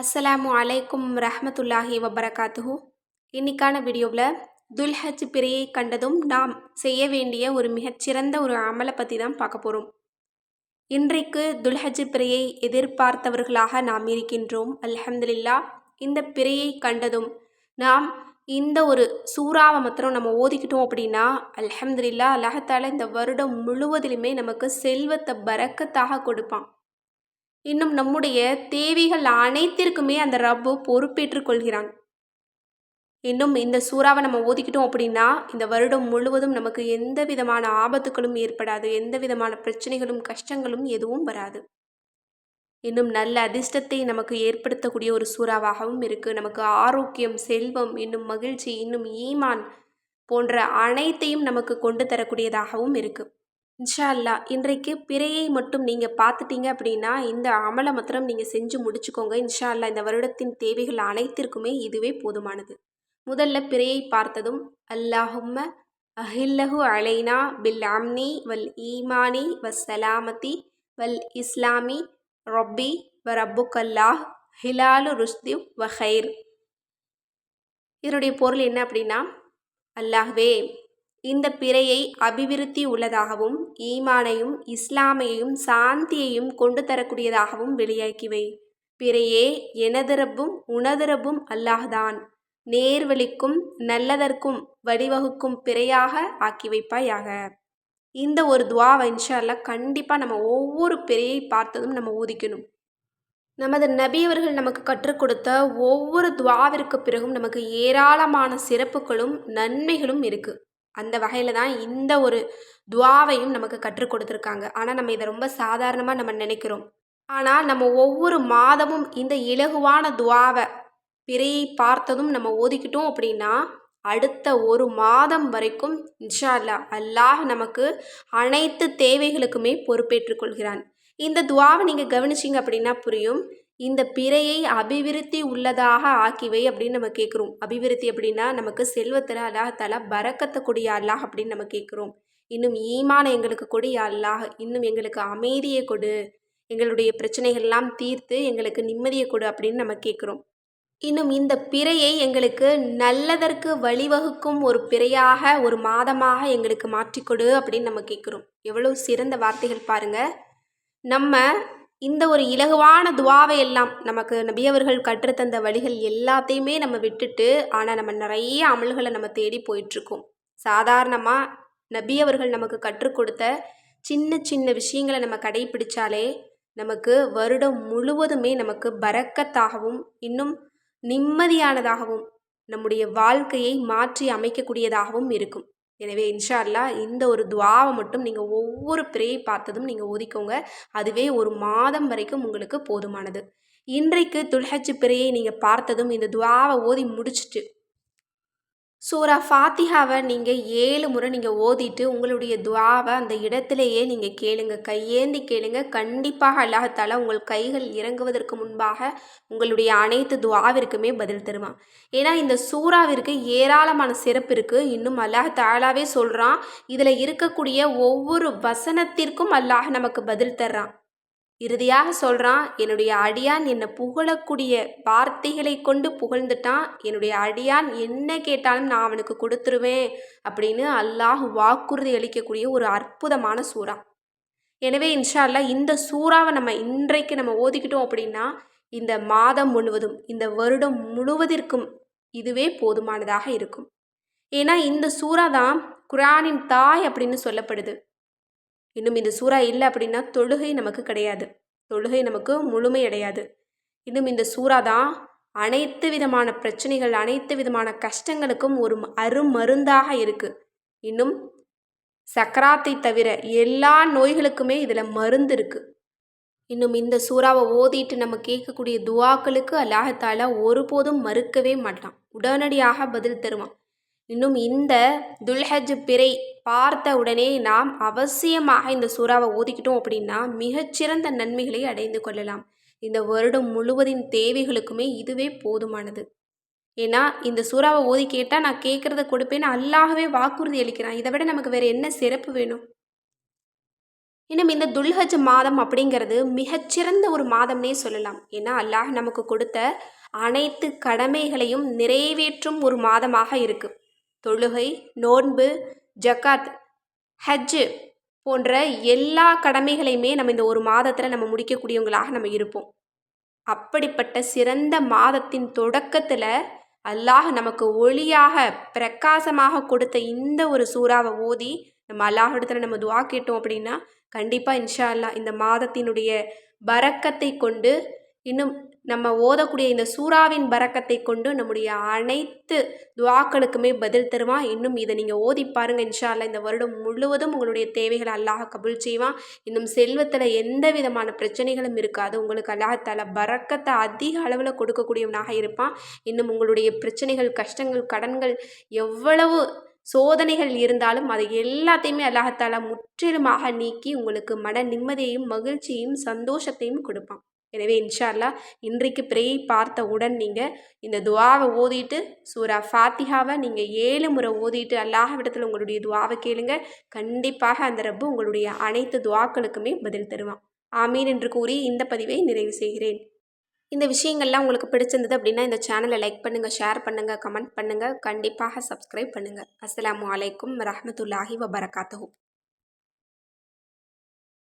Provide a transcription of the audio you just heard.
அஸ்ஸலாமு அலைக்கும் ரஹமத்துல்லாஹி வபரகாத்துஹு. இன்னைக்கான வீடியோவில் துல்ஹஜ் பிறையை கண்டதும் நாம் செய்ய வேண்டிய ஒரு மிகச்சிறந்த ஒரு அமலை பற்றி தான் பார்க்க போகிறோம் இன்றைக்கு துல்ஹஜ் பிறையை எதிர்பார்த்தவர்களாக நாம் இருக்கின்றோம். அல்ஹம்துலில்லா இந்த பிறையை கண்டதும் நாம் இந்த ஒரு சூறாவை மாத்திரம் நம்ம ஓதிக்கிட்டோம் அப்படின்னா அல்ஹம்துலில்லா அல்லாஹத்தால் இந்த வருடம் முழுவதிலுமே நமக்கு செல்வத்தை பறக்கத்தாக கொடுப்பான். இன்னும் நம்முடைய தேவைகள் அனைத்திற்குமே அந்த ரப்பு பொறுப்பேற்றுக் கொள்கிறான். இன்னும் இந்த சூறாவை நம்ம ஓதிக்கிட்டோம் அப்படின்னா இந்த வருடம் முழுவதும் நமக்கு எந்த விதமான ஆபத்துகளும் ஏற்படாது எந்த விதமான பிரச்சனைகளும் கஷ்டங்களும் எதுவும் வராது. இன்னும் நல்ல அதிர்ஷ்டத்தை நமக்கு ஏற்படுத்தக்கூடிய ஒரு சூறாவாகவும் இருக்குது நமக்கு ஆரோக்கியம் செல்வம் இன்னும் மகிழ்ச்சி இன்னும் ஈமான் போன்ற அனைத்தையும் நமக்கு கொண்டு தரக்கூடியதாகவும் இருக்குது இன்ஷா அல்லா இன்றைக்கு பிறையை மட்டும் நீங்கள் பார்த்துட்டீங்க அப்படின்னா இந்த அமலை மாத்திரம் நீங்கள் செஞ்சு முடிச்சுக்கோங்க. இன்ஷா அல்லா இந்த வருடத்தின் தேவைகள் அனைத்திற்குமே இதுவே போதுமானது. முதல்ல பிறையை பார்த்ததும் அல்லாஹும்ம அஹில்லஹு அலைனா பில் அம்னி வல் ஈமானி வஸ் சலாமதி வல் இஸ்லாமி ரொப்பி வ ரப்புக்கல்லாஹ் ஹிலாலு ருஷ்தி வ ஹைர் இதனுடைய பொருள் என்ன அப்படின்னா அல்லாஹ்வே இந்த பிறையை அபிவிருத்தி உள்ளதாகவும் ஈமானையும் இஸ்லாமையும் சாந்தியையும் கொண்டு தரக்கூடியதாகவும் வெளியாக்கிவை. பிறையே எனதரப்பும் உனதரப்பும் அல்லாஹ்தான். நேர்வழிக்கும் நல்லதற்கும் வழிவகுக்கும் பிறையாக ஆக்கி வைப்பாயாக இந்த ஒரு துவாவை இன்ஷால்லா கண்டிப்பாக நம்ம ஒவ்வொரு பிறையை பார்த்ததும் நம்ம ஊதிக்கணும் நமது நபியவர்கள் நமக்கு கற்றுக் கொடுத்த ஒவ்வொரு துவாவிற்கு பிறகும் நமக்கு ஏராளமான சிறப்புகளும் நன்மைகளும் இருக்குது அந்த வகையில் தான் இந்த ஒரு துவாவையும் நமக்கு கற்றுக் கொடுத்துருக்காங்க. ஆனால் நம்ம இதை ரொம்ப சாதாரணமாக நம்ம நினைக்கிறோம். ஆனால் நம்ம ஒவ்வொரு மாதமும் இந்த இலகுவான துவாவை பிறையை பார்த்ததும் நம்ம ஓதிக்கிட்டோம் அப்படின்னா அடுத்த ஒரு மாதம் வரைக்கும் இன்ஷா அல்லா அல்லாஹ் நமக்கு அனைத்து தேவைகளுக்குமே பொறுப்பேற்றுக்கொள்கிறான் இந்த துவாவை நீங்கள் கவனிச்சிங்க அப்படின்னா புரியும். இந்த பிறையை அபிவிருத்தி உள்ளதாக ஆக்கிவை அப்படின்னு நம்ம கேட்குறோம் அபிவிருத்தி அப்படின்னா நமக்கு செல்வத்தில் அல்லாஹால பறக்கத்தை பறக்கத்தக்கூடிய அல்லாஹ் அப்படின்னு நம்ம கேட்குறோம் இன்னும் ஈமான எங்களுக்கு கொடிய அல்லாஹ் இன்னும் எங்களுக்கு அமைதியை கொடு எங்களுடைய பிரச்சனைகள்லாம் தீர்த்து எங்களுக்கு நிம்மதியை கொடு அப்படின்னு நம்ம கேட்குறோம் இன்னும் இந்த பிறையை எங்களுக்கு நல்லதற்கு வழிவகுக்கும் ஒரு பிறையாக ஒரு மாதமாக எங்களுக்கு மாற்றிக்கொடு அப்படின்னு நம்ம கேட்குறோம் எவ்வளோ சிறந்த வார்த்தைகள் பாருங்கள் நம்ம இந்த ஒரு இலகுவான துவாவை எல்லாம் நமக்கு நபியவர்கள் கற்றுத்தந்த வழிகள் எல்லாத்தையுமே நம்ம விட்டுட்டு ஆனால் நம்ம நிறைய அமல்களை நம்ம தேடி போயிட்டுருக்கோம். சாதாரணமாக நபியவர்கள் நமக்கு கற்றுக் கொடுத்த சின்ன சின்ன விஷயங்களை நம்ம கடைபிடிச்சாலே நமக்கு வருடம் முழுவதுமே நமக்கு பறக்கத்தாகவும் இன்னும் நிம்மதியானதாகவும் நம்முடைய வாழ்க்கையை மாற்றி அமைக்கக்கூடியதாகவும் இருக்கும். எனவே இன்ஷா அல்லா இந்த ஒரு துவாவை மட்டும் நீங்கள் ஒவ்வொரு பிரேயை பார்த்ததும் நீங்கள் ஒதுக்கோங்க அதுவே ஒரு மாதம் வரைக்கும் உங்களுக்கு போதுமானது. இன்றைக்கு துல்ஹஜ் பிறையை நீங்கள் பார்த்ததும் இந்த துவாவை ஓதி முடிச்சுட்டு சூரா ஃபாத்திஹாவை நீங்கள் ஏழு முறை நீங்கள் ஓதிட்டு உங்களுடைய துவாவை அந்த இடத்துலையே நீங்கள் கேளுங்க. கையேந்தி கேளுங்க. கண்டிப்பாக அல்லாஹால உங்கள் கைகள் இறங்குவதற்கு முன்பாக உங்களுடைய அனைத்து துவாவிற்குமே பதில் தருவான். ஏன்னா இந்த சூறாவிற்கு ஏராளமான சிறப்பு இருக்குது இன்னும் அல்லாஹ் தாலாவே சொல்கிறான் இதில் இருக்கக்கூடிய ஒவ்வொரு வசனத்திற்கும் அல்லாஹ் நமக்கு பதில் தர்றான். இறுதியாக சொல்கிறான் என்னுடைய அடியான் என்னை புகழக்கூடிய வார்த்தைகளை கொண்டு புகழ்ந்துட்டான். என்னுடைய அடியான் என்ன கேட்டாலும் நான் அவனுக்கு கொடுத்துருவேன் அப்படின்னு அல்லாஹ் வாக்குறுதி அளிக்கக்கூடிய ஒரு அற்புதமான சூறா. எனவே இன்ஷா அல்லா இந்த சூறாவை நம்ம இன்றைக்கு நம்ம ஓதிக்கிட்டோம் அப்படின்னா இந்த மாதம் முழுவதும் இந்த வருடம் முழுவதற்கும் இதுவே போதுமானதாக இருக்கும். ஏன்னா இந்த சூறா தான் குரானின் தாய் அப்படின்னு சொல்லப்படுது. இன்னும் இந்த சூறா இல்லை அப்படின்னா தொழுகை நமக்கு கிடையாது. தொழுகை நமக்கு முழுமையடையாது இன்னும் இந்த சூறா தான் அனைத்து விதமான பிரச்சனைகள் அனைத்து விதமான கஷ்டங்களுக்கும் ஒரு அருமருந்தாக இருக்குது இன்னும் சக்கராத்தை தவிர எல்லா நோய்களுக்குமே இதில் மருந்து இருக்குது இன்னும் இந்த சூறாவை ஓதிட்டு நம்ம கேட்கக்கூடிய துவாக்களுக்கு அல்லாஹத்தால ஒருபோதும் மறுக்கவே மாட்டான். உடனடியாக பதில் தருவான். இன்னும் இந்த துல்ஹஜ் பிறை பார்த்த உடனே நாம் அவசியமாக இந்த சூறாவை ஓதிக்கிட்டோம் அப்படின்னா மிகச்சிறந்த நன்மைகளை அடைந்து கொள்ளலாம். இந்த வருடம் முழுவதின் தேவைகளுக்குமே இதுவே போதுமானது. ஏன்னா இந்த சூறாவை ஓதி கேட்டால் நான் கேட்குறத கொடுப்பேன்னு அல்லாகவே வாக்குறுதி அளிக்கிறான். இதை விட நமக்கு வேறு என்ன சிறப்பு வேணும்? இன்னும் இந்த துல்ஹஜ் மாதம் அப்படிங்கிறது மிகச்சிறந்த ஒரு மாதம்னே சொல்லலாம். ஏன்னா அல்லாஹ் நமக்கு கொடுத்த அனைத்து கடமைகளையும் நிறைவேற்றும் ஒரு மாதமாக இருக்குது தொழுகை நோன்பு ஜக்காத் ஹஜ்ஜு போன்ற எல்லா கடமைகளையுமே நம்ம இந்த ஒரு மாதத்தில் நம்ம முடிக்கக்கூடியவங்களாக நம்ம இருப்போம். அப்படிப்பட்ட சிறந்த மாதத்தின் தொடக்கத்தில் அல்லாஹ் நமக்கு ஒளியாக பிரகாசமாக கொடுத்த இந்த ஒரு சூறாவை ஓதி நம்ம அல்லாஹ் இடத்துல நம்ம துவா கேட்டோம் அப்படின்னா கண்டிப்பாக இன்ஷா அல்லாஹ் இந்த மாதத்தினுடைய பறக்கத்தை கொண்டு இன்னும் நம்ம ஓதக்கூடிய இந்த சூறாவின் பரக்கத்தை கொண்டு நம்முடைய அனைத்து துவாக்களுக்குமே பதில் தருவான் இன்னும் இதை நீங்கள் ஓதி பாருங்கள் இன்ஷா இந்த வருடம் முழுவதும் உங்களுடைய தேவைகளை அல்லாஹ் கபுல் செய்வான். இன்னும் செல்வத்தில் எந்த விதமான பிரச்சனைகளும் இருக்காது. உங்களுக்கு அல்லாஹால பரக்கத்தை அதிக அளவில் கொடுக்கக்கூடியவனாக இருப்பான். இன்னும் உங்களுடைய பிரச்சனைகள் கஷ்டங்கள் கடன்கள் எவ்வளவு சோதனைகள் இருந்தாலும் அதை எல்லாத்தையுமே அல்லாஹால முற்றிலுமாக நீக்கி உங்களுக்கு மன நிம்மதியையும் மகிழ்ச்சியையும் சந்தோஷத்தையும் கொடுப்பான். எனவே இன்ஷா இன்றைக்கு பிரேயை பார்த்த உடன் நீங்கள் இந்த துவாவை ஓதிட்டு சூரா ஃபாத்திஹாவை நீங்கள் ஏழு முறை ஓதிட்டு அல்லாஹ்விடத்தில் உங்களுடைய துவாவை கேளுங்க. கண்டிப்பாக அந்த ரப்பு உங்களுடைய அனைத்து துவாக்களுக்குமே பதில் தருவான். ஆமீன் என்று கூறி இந்த பதிவை நிறைவு செய்கிறேன். இந்த விஷயங்கள்லாம் உங்களுக்கு பிடிச்சிருந்தது அப்படின்னா இந்த சேனலை லைக் பண்ணுங்கள் ஷேர் பண்ணுங்கள் கமெண்ட் பண்ணுங்கள் கண்டிப்பாக சப்ஸ்கிரைப் பண்ணுங்கள் அஸ்ஸலாமு அலைக்கும் ரஹமத்துல்லாஹி வபரகாத்தூ